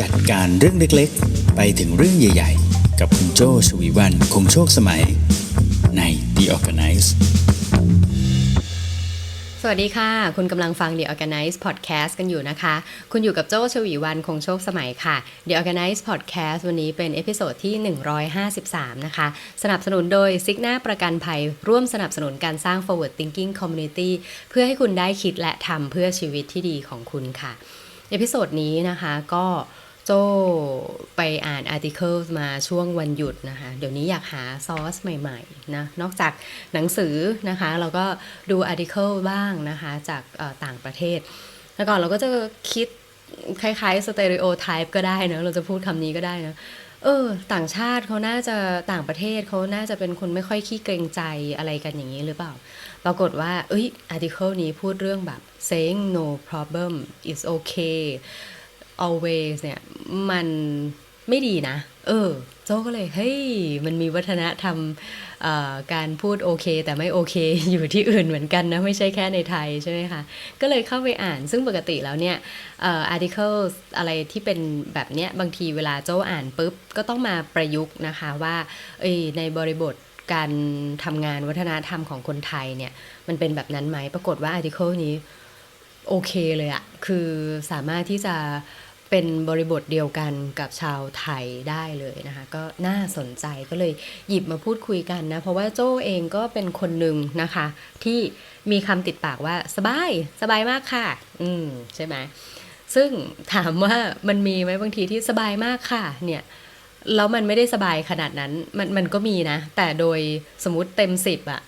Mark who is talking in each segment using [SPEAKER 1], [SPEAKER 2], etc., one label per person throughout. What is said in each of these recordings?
[SPEAKER 1] จัดการเรื่องเล็กๆ ไปถึงเรื่องใหญ่ๆ กับคุณโจชวีวันคงโชคสมัย ใน The Organize
[SPEAKER 2] สวัสดีค่ะ คุณกำลังฟัง The Organize Podcast กันอยู่นะคะ คุณอยู่กับโจชวีวันคงโชคสมัยค่ะ The Organize Podcast วันนี้เป็นเอพิโซดที่ 153 นะคะ สนับสนุนโดยซิกนาประกันภัย ร่วมสนับสนุนการสร้าง forward thinking community เพื่อให้คุณได้คิดและทำเพื่อชีวิตที่ดีของคุณค่ะ เอพิโซดนี้นะคะก็ โจไปอ่านอาร์ติเคิลมาช่วงวันหยุดนะคะ เดี๋ยวนี้อยากหาซอสใหม่ๆนะนอกจากหนังสือนะคะ เราก็ดูอาร์ติเคิลบ้างนะคะจากต่างประเทศ แล้วก่อนเราก็จะคิดคล้ายๆสเตอริโอไทป์ก็ได้นะเราจะพูดคำนี้ก็ได้นะเออ ต่างชาติเขาน่าจะต่างประเทศเขาน่าจะเป็นคนไม่ค่อยขี้เกรงใจอะไรกันอย่างนี้หรือเปล่า ปรากฏว่า เอ้ยอาร์ติเคิลนี้พูดเรื่องแบบ saying no problem is okay always เนี่ยมันไม่ดีนะ เออ โจ้ก็เลย เฮ้ย มันมีวัฒนธรรมเอ่อการพูดโอเค แต่ไม่โอเค อยู่ที่อื่นเหมือนกันนะ ไม่ใช่แค่ในไทยใช่ไหมคะ ก็เลยเข้าไปอ่าน ซึ่งปกติแล้วเนี่ยเอ่อ article อะไรที่เป็นแบบเนี้ย บางทีเวลาโจ้อ่านปุ๊บ ก็ต้องมาประยุกต์นะคะว่าเอ้ยในบริบทการทำงานวัฒนธรรมของคนไทยเนี่ย มันเป็นแบบนั้นไหม ปรากฏว่า article นี้โอเคเลยอะคือสามารถที่จะ เป็นบริบทเดียวกันกับชาวไทยได้เลยนะคะ ก็น่าสนใจก็เลยหยิบมาพูดคุยกันนะ เพราะว่าโจ้เองก็เป็นคนหนึ่งนะคะ ที่มีคำติดปากว่าสบายสบายมากค่ะ อืมใช่ไหมซึ่งถามว่ามันมีไหมบางทีที่สบายมากค่ะ เนี่ยแล้วมันไม่ได้สบายขนาดนั้นมันมันก็มีนะ แต่โดยสมมติเต็มสิบอะ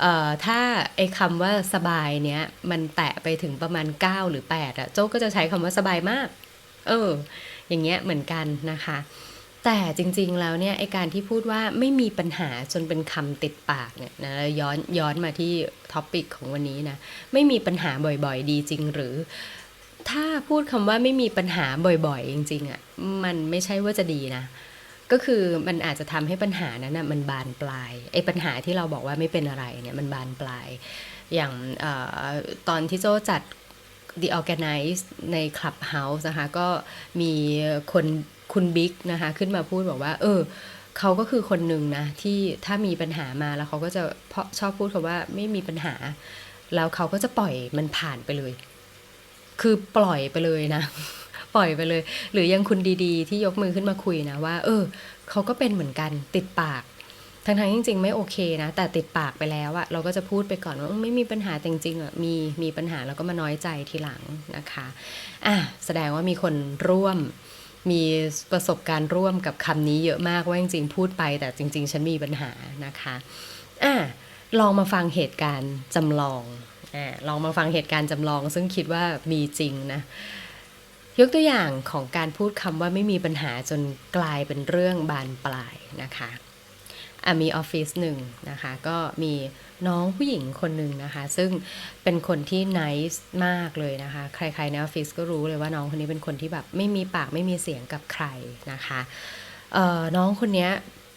[SPEAKER 2] เอ่อถ้าไอ้คำว่าสบายเนี้ยมันแตะไปถึงประมาณ 9 หรือ 8อะโจ้ก็จะใช้คำว่าสบายมาก เออ อย่างเงี้ยเหมือนกันนะคะ แต่จริงๆแล้วเนี่ยไอการที่พูดว่าไม่มีปัญหาจนเป็นคำติดปากเนี่ยนะย้อนย้อนมาที่ท็อปิกของวันนี้นะไม่มีปัญหาบ่อยๆ ดีจริงหรือถ้าพูดคำว่าไม่มีปัญหาบ่อยๆ จริงๆอะ่ะมันไม่ใช่ว่าจะดีนะ ก็คือมันอาจจะทำให้ปัญหานั้นนะมันบานปลายไอ้ปัญหาที่เราบอกว่าไม่เป็นอะไรเนี่ยมันบานปลาย อย่างออตอนที่โจจัด The Organize ใน Clubhouse นะคะก็มีคนคุณบิ๊กนะคะขึ้นมาพูดบอกว่า เออเขาก็คือคนหนึ่งนะที่ถ้ามีปัญหามาแล้วเขาก็จะเพราะชอบพูดคำว่าไม่มีปัญหา แล้วเขาก็จะปล่อยมันผ่านไปเลย คือปล่อยไปเลยนะ ปล่อยไปเลย หรือยังคุณดีๆ ที่ยกมือขึ้นมาคุยนะว่า เออเขาก็เป็นเหมือนกันติดปาก ทั้งๆจริง ๆ ไม่โอเคนะ แต่ติดปากไปแล้วอะเราก็จะพูดไปก่อนว่าไม่มีปัญหาแต่จริงๆอะมีมีปัญหาแล้วก็มาน้อยใจทีหลังนะคะอะแสดงว่ามีคนร่วมมีประสบการณ์ร่วมกับคำนี้เยอะมากว่าจริงๆพูดไป แต่จริง ๆ ฉันมีปัญหานะคะอะลองมาฟังเหตุการณ์จำลองอะลองมาฟังเหตุการณ์จำลอง ซึ่งคิดว่ามีจริงนะยกตัวอย่างของการพูดคำว่าไม่มีปัญหาจนกลายเป็นเรื่องบานปลายนะคะ มีออฟฟิศหนึ่งนะคะ ก็มีน้องผู้หญิงคนหนึ่งนะคะ ซึ่งเป็นคนที่นิสมากเลยนะคะ ใครๆในออฟฟิศก็รู้เลยว่าน้องคนนี้เป็นคนที่แบบไม่มีปากไม่มีเสียงกับใครนะคะน้องคนนี้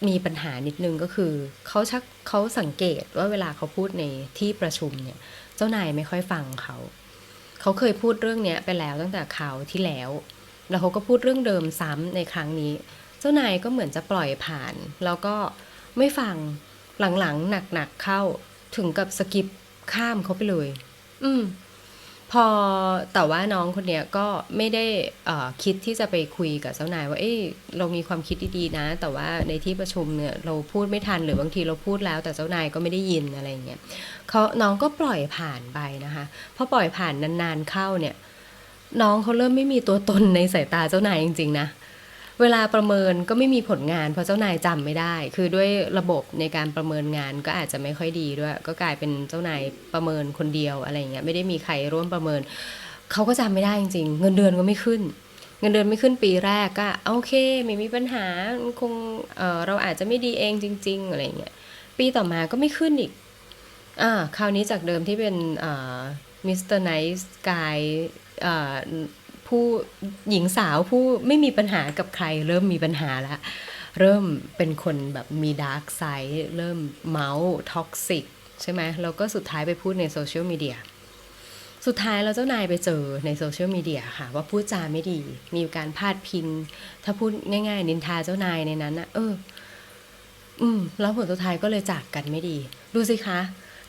[SPEAKER 2] มีปัญหานิดนึงก็คือเขาชักเขาสังเกตว่าเวลาเขาพูดในที่ประชุมเนี่ย เจ้านายไม่ค่อยฟังเขา เขาเคยพูดเรื่องนี้ไปแล้วตั้งแต่คราวที่แล้ว แล้วเขาก็พูดเรื่องเดิมซ้ำในครั้งนี้ เจ้านายก็เหมือนจะปล่อยผ่าน แล้วก็ ไม่ฟังหลังๆหนักๆเข้าถึงกับสกิปข้ามเขาไปเลย อืม พอแต่ว่าน้องคนเนี้ยก็ไม่ได้เอ่อคิดที่จะไปคุยกับเจ้านายว่า เอ้ยเรามีความคิดดีๆนะ แต่ว่าในที่ประชุมเนี่ย เราพูดไม่ทันหรือบางทีเราพูดแล้ว แต่เจ้านายก็ไม่ได้ยินอะไรเงี้ยเขาน้องก็ปล่อยผ่านไปนะคะพอปล่อยผ่านนานๆเข้าเนี่ย น้องเขาเริ่มไม่มีตัวตนในสายตาเจ้านายจริงๆนะ เวลาประเมินก็ไม่มีผลงาน เพราะเจ้านายจำไม่ได้ คือด้วยระบบในการประเมินงานก็อาจจะไม่ค่อยดีด้วย ก็กลายเป็นเจ้านายประเมินคนเดียวอะไรเงี้ยไม่ได้มีใครร่วมประเมิน เขาก็จำไม่ได้จริง ๆ เงินเดือนก็ไม่ขึ้น เงินเดือนไม่ขึ้นปีแรกก็โอเคไม่มีปัญหาคงเเราอาจจะไม่ดีเองจริง ๆ อะไรเงี้ยปีต่อมาก็ไม่ขึ้นอีกอ่าคราวนี้จากเดิมที่เป็นมิสเตอร์ไนท์กาย ผู้หญิงสาวผู้ไม่มีปัญหากับใคร เริ่มมีปัญหาแล้วเริ่มเป็นคนแบบมีดาร์กไซด์เริ่มเมาส์ท็อกซิกใช่ไหมแล้วก็สุดท้ายไปพูดในโซเชียลมีเดียสุดท้ายแล้วเจ้านายไปเจอในโซเชียลมีเดียค่ะ ว่าพูดจาไม่ดี มีการพาดพิง ถ้าพูดง่าย ๆ นินทาเจ้านายในนั้นนะเออ อืม แล้วผลสุดท้ายก็เลยจากกันไม่ดี ดูสิคะ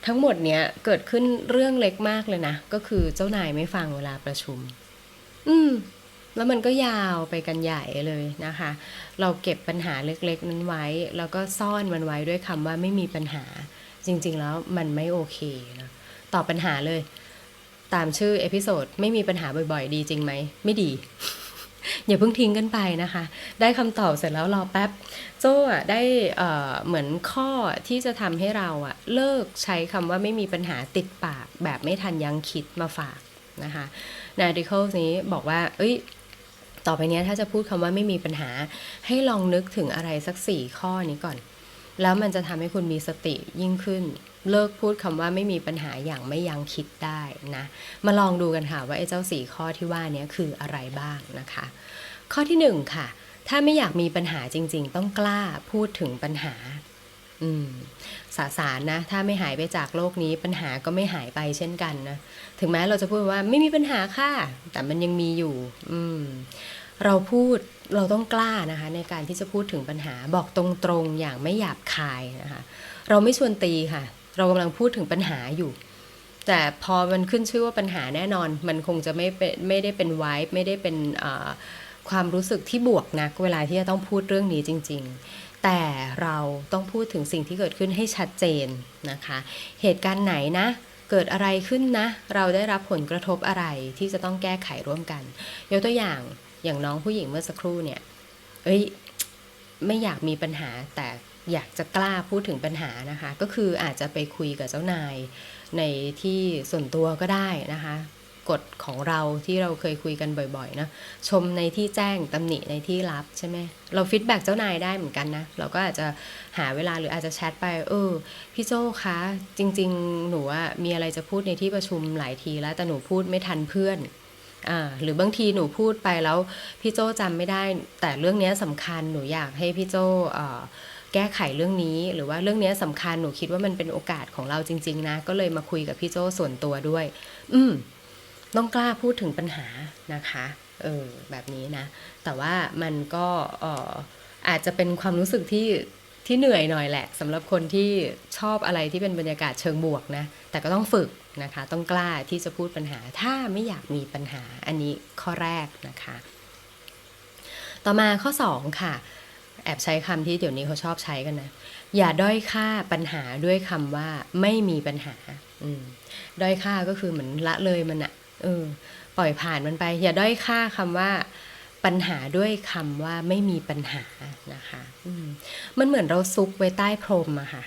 [SPEAKER 2] ทั้งหมดเนี้ยเกิดขึ้นเรื่องเล็กมากเลยนะ ก็คือเจ้านายไม่ฟังเวลาประชุม อืม แล้วมันก็ยาวไปกันใหญ่เลยนะคะ เราเก็บปัญหาเล็กๆ นั้นไว้ แล้วก็ซ่อนมันไว้ด้วยคำว่าไม่มีปัญหา จริง ๆ แล้วมันไม่โอเคนะตอบปัญหาเลย ตามชื่อเอพิโซดไม่มีปัญหาบ่อยๆ ดีจริงไหม ไม่ดีอย่าเพิ่งทิ้งกันไปนะคะ ได้คำตอบเสร็จแล้วรอแป๊บ โจ้ได้เอ่อเหมือนข้อที่จะทำให้เราอะเลิกใช้คำว่าไม่มีปัญหาติดปากแบบไม่ทันยังคิดมาฝาก นะคะใน article นี้บอกว่า เอ้ย ต่อไปนี้ถ้าจะพูดคำว่าไม่มีปัญหา ให้ลองนึกถึงอะไรสักสี่ข้อนี้ก่อน แล้วมันจะทำให้คุณมีสติยิ่งขึ้น เลิกพูดคำว่าไม่มีปัญหาอย่างไม่ยังคิดได้นะ มาลองดูกันค่ะว่าไอ้เจ้าสี่ข้อที่ว่านี้คืออะไรบ้างนะคะ ข้อที่หนึ่งค่ะ ถ้าไม่อยากมีปัญหาจริง ๆ ต้องกล้าพูดถึงปัญหา สาสารนะ ถ้าไม่หายไปจากโลกนี้ปัญหาก็ไม่หายไปเช่นกันนะ ถึงแม้เราจะพูดว่าไม่มีปัญหาค่ะ แต่มันยังมีอยู่ อืมเราพูดเราต้องกล้านะคะ ในการที่จะพูดถึงปัญหาบอกตรงๆอย่างไม่หยาบคายนะคะ เราไม่ชวนตีค่ะ เรากำลังพูดถึงปัญหาอยู่ แต่พอมันขึ้นชื่อว่าปัญหาแน่นอน มันคงจะไม่เป็นไม่ได้เป็นไวท์ไม่ได้เป็นความรู้สึกที่บวกนัก เวลาที่จะต้องพูดเรื่องนี้จริง ๆ แต่เราต้องพูดถึงสิ่งที่เกิดขึ้นให้ชัดเจนนะคะ เหตุการณ์ไหนนะ เกิดอะไรขึ้นนะ เราได้รับผลกระทบอะไรที่จะต้องแก้ไขร่วมกัน ยกตัวอย่างอย่างน้องผู้หญิงเมื่อสักครู่เนี่ย เอ้ย ไม่อยากมีปัญหาแต่อยากจะกล้าพูดถึงปัญหานะคะ ก็คืออาจจะไปคุยกับเจ้านายในที่ส่วนตัวก็ได้นะคะ กฎของเราที่เราเคยคุยกันบ่อยๆนะชมในที่แจ้งตำหนิในที่ลับใช่ไหมเราฟีดแบ็กเจ้านายได้เหมือนกันนะเราก็อาจจะหาเวลาหรืออาจจะแชทไปเออพี่โจ้คะจริง ๆ หนูว่ามีอะไรจะพูดในที่ประชุมหลายทีแล้วแต่หนูพูดไม่ทันเพื่อนอ่าหรือบางทีหนูพูดไปแล้วพี่โจ้จำไม่ได้ แต่เรื่องนี้ยสำคัญหนูอยากให้พี่โจ้แก้ไขเรื่องนี้ หรือว่าเรื่องนี้สำคัญหนูคิดว่ามันเป็นโอกาสของเราจริง ๆ นะ ก็เลยมาคุยกับพี่โจส่วนตัวด้วย อืม ต้องกล้าพูดถึงปัญหานะคะเออแบบนี้นะ แต่ว่ามันก็อออาจจะเป็นความรู้สึกที่ที่เหนื่อยหน่อยแหละสำหรับคนที่ชอบอะไรที่เป็นบรรยากาศเชิงบวกนะแต่ก็ต้องฝึกนะคะ ต้องกล้าที่จะพูดปัญหา ถ้าไม่อยากมีปัญหาอันนี้ข้อแรกนะคะ ต่อมาข้อ 2 ค่ะ แอบใช้คำที่เดี๋ยวนี้เขาชอบใช้กันนะ อย่าด้อยค่าปัญหาด้วยคำว่าไม่มีปัญหาอืมด้อยค่าก็คือเหมือนละเลยมันอะ เออ ปล่อยผ่านมันไป อย่าด้อยค่าคำว่าปัญหาด้วยคำว่าไม่มีปัญหานะคะมมันเหมือนเราซุกไว้ใต้พรมอะค่ะ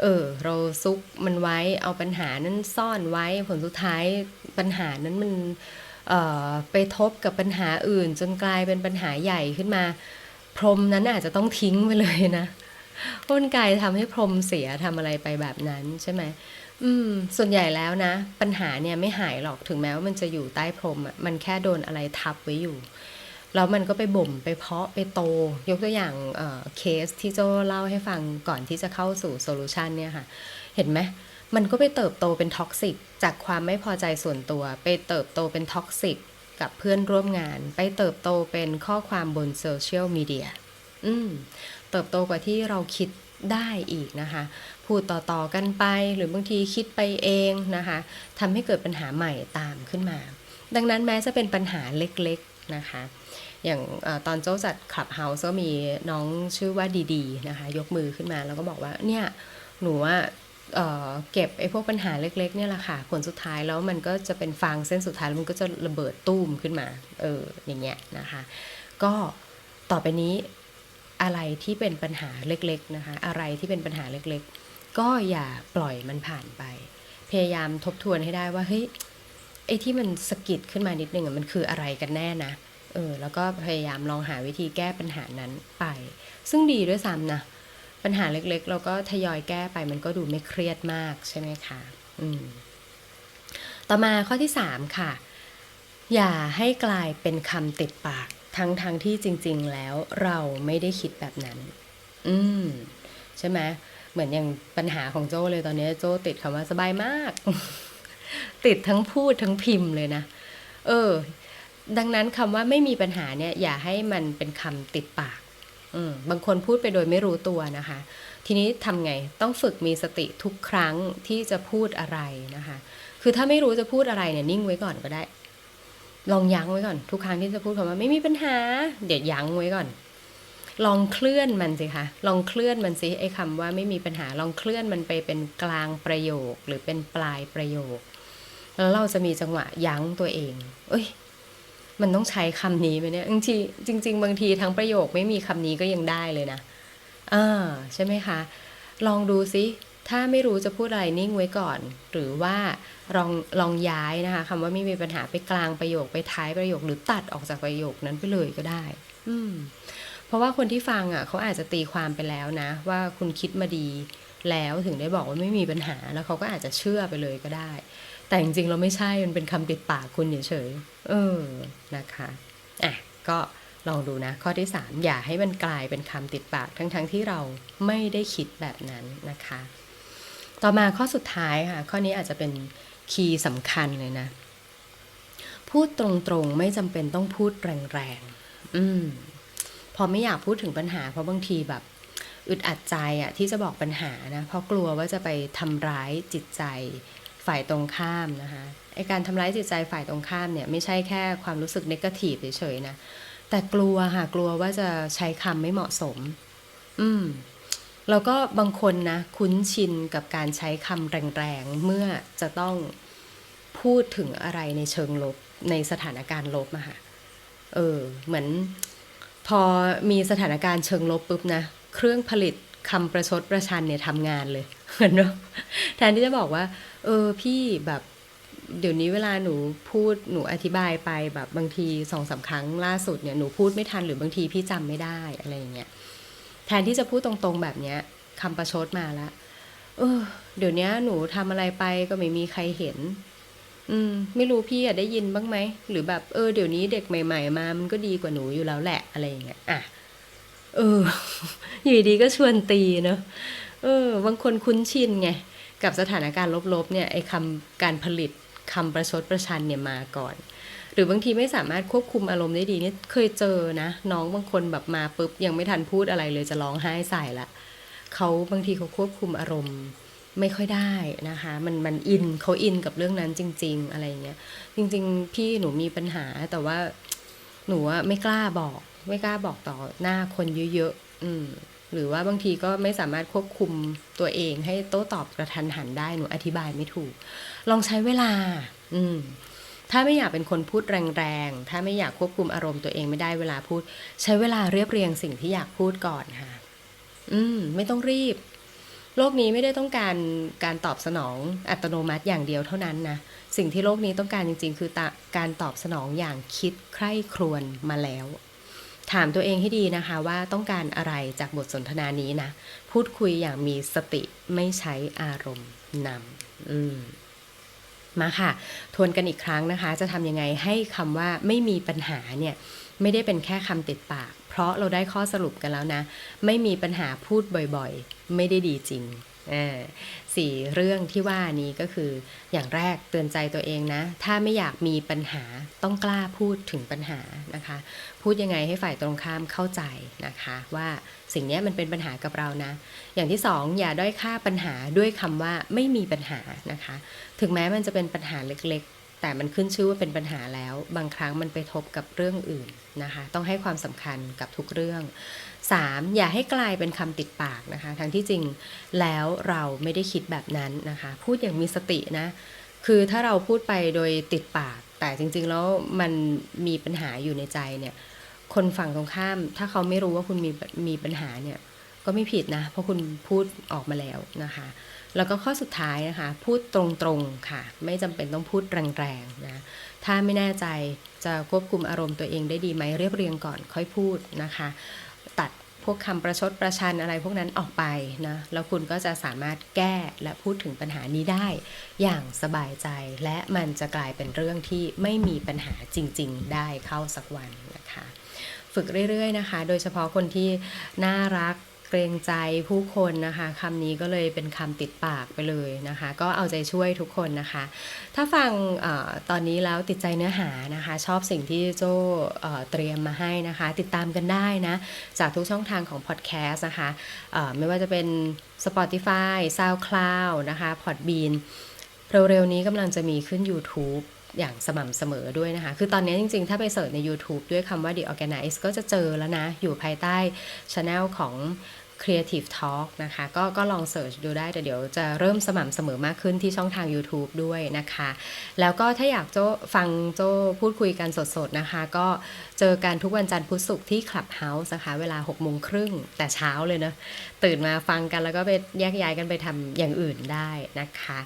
[SPEAKER 2] เออ เราซุกมันไว้เอาปัญหานั้นซ่อนไว้ผลสุดท้ายปัญหานั้นมันออไปทบกับปัญหาอื่น จนกลายเป็นปัญหาใหญ่ขึ้นมา พรมนั้นอาจจะต้องทิ้งไปเลยนะราะมันกลายทำให้พรมเสียทำอะไรไปแบบนั้นใช่ไหม อืม ส่วนใหญ่แล้วนะ ปัญหาเนี่ยไม่หายหรอกถึงแม้ว่ามันจะอยู่ใต้พรมอะมันแค่โดนอะไรทับไว้อยู่ แล้วมันก็ไปบ่มไปเพาะไปโต ยกตัวอย่างเอ่อเคสที่โจเล่าให้ฟังก่อนที่จะเข้าสู่โซลูชันเนี่ยค่ะ เห็นไหมมันก็ไปเติบโตเป็นท็อกซิกจากความไม่พอใจส่วนตัว ไปเติบโตเป็นท็อกซิกกับเพื่อนร่วมงาน ไปเติบโตเป็นข้อความบนโซเชียลมีเดียอืม เติบโตกว่าที่เราคิด ได้อีกนะคะ พูดต่อๆกันไปหรือบางทีคิดไปเองนะคะทำให้เกิดปัญหาใหม่ตามขึ้นมา ดังนั้นแม้จะเป็นปัญหาเล็กๆนะคะ อย่างอตอนโจ้าจัดคลับเฮาส์ก็มีน้องชื่อว่าดีๆนะคะ ยกมือขึ้นมาแล้วก็บอกว่าเนี่ยหนูว่าเอ่อเก็บไอ้พวกปัญหาเล็ก ๆ เนี่ยแหละค่ะ ผลสุดท้ายแล้วมันก็จะเป็นฟางเส้นสุดท้ายแล้วมันก็จะระเบิดตุ้มขึ้นมา เอออย่างเงี้ยนะคะ ก็ต่อไปนี้ อะไรที่เป็นปัญหาเล็กๆนะคะ อะไรที่เป็นปัญหาเล็กๆ ก็อย่าปล่อยมันผ่านไป พยายามทบทวนให้ได้ว่าเฮ้ยไอ้ที่มันสะกิดขึ้นมานิดนึงอะมันคืออะไรกันแน่นะเออแล้วก็พยายามลองหาวิธีแก้ปัญหานั้นไป ซึ่งดีด้วยซ้ำนะปัญหาเล็กๆ เราก็ทยอยแก้ไปมันก็ดูไม่เครียดมากใช่ไหมคะอืมต่อมาข้อที่ 3 ค่ะ อย่าให้กลายเป็นคำติดปาก ทั้งทั้งที่จริง ๆ แล้วเราไม่ได้คิดแบบนั้น อืม ใช่ไหมเหมือนอย่างปัญหาของโจ้เลยตอนนี้โจ้ติดคำว่าสบายมาก ติดทั้งพูดทั้งพิมพ์เลยนะ เออ ดังนั้นคำว่าไม่มีปัญหาเนี่ย อย่าให้มันเป็นคำติดปาก อืม บางคนพูดไปโดยไม่รู้ตัวนะคะ ทีนี้ทำไงต้องฝึกมีสติทุกครั้งที่จะพูดอะไรนะคะ คือถ้าไม่รู้จะพูดอะไรเนี่ยนิ่งไว้ก่อนก็ได้ ลองยั้งไว้ก่อน ทุกครั้งที่จะพูดคำว่าไม่มีปัญหา เดี๋ยวยั้งไว้ก่อน ลองเคลื่อนมันสิคะลองเคลื่อนมันสิไอ้คำว่าไม่มีปัญหาลองเคลื่อนมันไปเป็นกลางประโยคหรือเป็นปลายประโยค แล้วเราจะมีจังหวะยั้งตัวเอง เอ้ย มันต้องใช้คำนี้ไหมเนี่ยจริงๆจริงๆบางทีทั้งประโยคไม่มีคำนี้ก็ยังได้เลยนะอ่าใช่ไหมคะ ลองดูซิ ถ้าไม่รู้จะพูดอะไรนิ่งไว้ก่อน หรือว่าลองลองย้ายนะคะคำว่าไม่มีปัญหาไปกลางประโยคไปท้ายประโยค หรือตัดออกจากประโยคนั้นไปเลยก็ได้ อืมเพราะว่าคนที่ฟังอะเขาอาจจะตีความไปแล้วนะ ว่าคุณคิดมาดีแล้วถึงได้บอกว่าไม่มีปัญหาแล้วเขาก็อาจจะเชื่อไปเลยก็ได้ แต่จริงๆเราไม่ใช่มันเป็นคำติดปากคุณเฉยๆเออนะคะอะก็ลองดูนะ ข้อที่ 3 อย่าให้มันกลายเป็นคำติดปากทั้งๆทที่เราไม่ได้คิดแบบนั้นนะคะ ต่อมาข้อสุดท้ายค่ะ ข้อนี้อาจจะเป็นคีย์สำคัญเลยนะ พูดตรงๆไม่จำเป็นต้องพูดแรงๆ อืม พอไม่อยากพูดถึงปัญหาเพราะบางทีแบบอึดอัดใจอะที่จะบอกปัญหานะเพราะกลัวว่าจะไปทำร้ายจิตใจฝ่ายตรงข้ามนะคะไอการทำร้ายจิตใจฝ่ายตรงข้ามเนี่ยไม่ใช่แค่ความรู้สึกนกาทีฟเฉยๆนะแต่กลัวค่ะกลัวว่าจะใช้คำไม่เหมาะสม อืม แล้วก็บางคนนะคุ้นชินกับการใช้คำแรงๆ เมื่อจะต้องพูดถึงอะไรในเชิงลบในสถานการณ์ลบอะค่ะ เออ เหมือนพอมีสถานการณ์เชิงลบปุ๊บนะ เครื่องผลิตคำประชดประชันเนี่ยทำงานเลยเห็นาะแทนที่จะบอกว่า เออพี่แบบเดี๋ยวนี้เวลาหนูพูดหนูอธิบายไปแบบบางทีสองสาครั้งล่าสุดเนี่ยหนูพูดไม่ทันหรือบางทีพี่จำไม่ได้อะไรอย่างเงี้ย แทนที่จะพูดตรงๆแบบเนี้ยคำประชดมาแล้วเออ เดี๋ยวนี้หนูทำอะไรไปก็ไม่มีใครเห็น อืม ไม่รู้พี่อะได้ยินบ้างไหม หรือแบบเออเดี๋ยวนี้เด็กใหม่ ๆ มา มันก็ดีกว่าหนูอยู่แล้วแหละอะไรอย่างเงี้ย อะ เออ อยู่ดีก็ชวนตีเนอะเออ บางคนคุ้นชินไง กับสถานการณ์ลบๆเนี่ยไอ้คำการผลิตคำประชดประชันเนี่ยมาก่อน หรือบางทีไม่สามารถควบคุมอารมณ์ได้ดีนี่เคยเจอนะ น้องบางคนแบบมาปุ๊บยังไม่ทันพูดอะไรเลยจะร้องไห้ใส่ละเขาบางทีเขาควบคุมอารมณ์ไม่ค่อยได้นะคะ มันมันอินเขาอินกับเรื่องนั้นจริง ๆ อะไรเงี้ยจริง ๆ พี่หนูมีปัญหาแต่ว่าหนูอะไม่กล้าบอก ไม่กล้าบอกต่อหน้าคนเยอะๆอืมหรือว่าบางทีก็ไม่สามารถควบคุมตัวเองให้โต้ตอบกระทันหันได้หนูอธิบายไม่ถูก ลองใช้เวลา อืม ถ้าไม่อยากเป็นคนพูดแรงๆ ถ้าไม่อยากควบคุมอารมณ์ตัวเองไม่ได้เวลาพูด ใช้เวลาเรียบเรียงสิ่งที่อยากพูดก่อนค่ะ อืม ไม่ต้องรีบ โลกนี้ไม่ได้ต้องการการตอบสนองอัตโนมัติอย่างเดียวเท่านั้นนะ สิ่งที่โลกนี้ต้องการจริง ๆ คือการตอบสนองอย่างคิดใคร่ครวญมาแล้วถามตัวเองให้ดีนะคะว่าต้องการอะไรจากบทสนทนานี้นะ พูดคุยอย่างมีสติไม่ใช้อารมณ์นำอืม มาค่ะ ทวนกันอีกครั้งนะคะ จะทำยังไงให้คำว่าไม่มีปัญหาเนี่ยไม่ได้เป็นแค่คำติดปาก เพราะเราได้ข้อสรุปกันแล้วนะ ไม่มีปัญหาพูดบ่อยๆ ไม่ได้ดีจริง สี่เรื่องที่ว่านี้ก็คืออย่างแรกเตือนใจตัวเองนะ ถ้าไม่อยากมีปัญหาต้องกล้าพูดถึงปัญหานะคะ พูดยังไงให้ฝ่ายตรงข้ามเข้าใจนะคะ ว่าสิ่งนี้มันเป็นปัญหากับเรานะ อย่างที่สองอย่าด้อยค่าปัญหาด้วยคำว่าไม่มีปัญหานะคะ ถึงแม้มันจะเป็นปัญหาเล็กๆ แต่มันขึ้นชื่อว่าเป็นปัญหาแล้ว บางครั้งมันไปทบกับเรื่องอื่นนะคะ ต้องให้ความสำคัญกับทุกเรื่อง 3. อย่าให้กลายเป็นคำติดปากนะคะ ทั้งที่จริงแล้วเราไม่ได้คิดแบบนั้นนะคะ พูดอย่างมีสตินะ คือถ้าเราพูดไปโดยติดปาก แต่จริง ๆ แล้วมันมีปัญหาอยู่ในใจเนี่ย คนฝั่งตรงข้าม ถ้าเขาไม่รู้ว่าคุณมีมีปัญหาเนี่ย ก็ไม่ผิดนะ เพราะคุณพูดออกมาแล้วนะคะ แล้วก็ข้อสุดท้ายนะคะ พูดตรงๆค่ะ ไม่จำเป็นต้องพูดแรงๆนะถ้าไม่แน่ใจจะควบคุมอารมณ์ตัวเองได้ดีไหมเรียบเรียงก่อนค่อยพูดนะคะ ตัดพวกคำประชดประชันอะไรพวกนั้นออกไปนะแล้วคุณก็จะสามารถแก้และพูดถึงปัญหานี้ได้ อย่างสบายใจและมันจะกลายเป็นเรื่องที่ไม่มีปัญหาจริง ๆ ได้เข้าสักวันนะคะ ฝึกเรื่อย ๆ นะคะ โดยเฉพาะคนที่น่ารัก เกรงใจผู้คนนะคะคำนี้ก็เลยเป็นคำติดปากไปเลยนะคะ ก็เอาใจช่วยทุกคนนะคะ ถ้าฟังออตอนนี้แล้วติดใจเนื้อหานะคะ ชอบสิ่งที่โจเอ่อเตรียมมาให้นะคะ ติดตามกันได้นะ จากทุกช่องทางของพอดแคสต์นะคะไม่ว่าจะเป็น Spotify SoundCloud นะคะ Podbean เร็วๆนี้กำลังจะมีขึ้น YouTube อย่างสม่ำเสมอด้วยนะคะ คือตอนนี้จริงๆ ถ้าไปเสิร์ชใน YouTube ด้วยคำว่า The Organize ก็จะเจอแล้วนะ อยู่ภายใต้ช anel ของ Creative Talk นะคะ ก็ก็ลองเสิร์ชดูได้ แต่เดี๋ยวจะเริ่มสม่ำเสมอมากขึ้นที่ช่องทาง YouTube ด้วยนะคะ แล้วก็ถ้าอยากโจฟังโจพูดคุยกันสดๆนะคะ ก็เจอกันทุกวันจันทร์พุธศุกร์ที่ Clubhouse นะคะ เวลา6โมงครึ่งแต่เช้าเลยเนะตื่นมาฟังกันแล้วก็ไปแยกย้ายกันไปทำอย่างอื่นได้นะคะ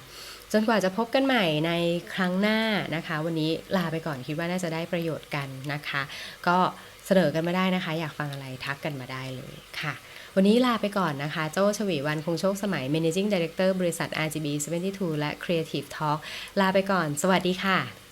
[SPEAKER 2] นกว่าจะพบกันใหม่ในครั้งหน้านะคะ วันนี้ลาไปก่อนคิดว่าน่าจะได้ประโยชน์กันนะคะ ก็เสนอกันมาได้นะคะ อยากฟังอะไรทักกันมาได้เลยค่ะ วันนี้ลาไปก่อนนะคะ โจชวีวันคงโชคสมัย Managing Director บริษัท RGB 72 และ Creative Talk ลาไปก่อน สวัสดีค่ะ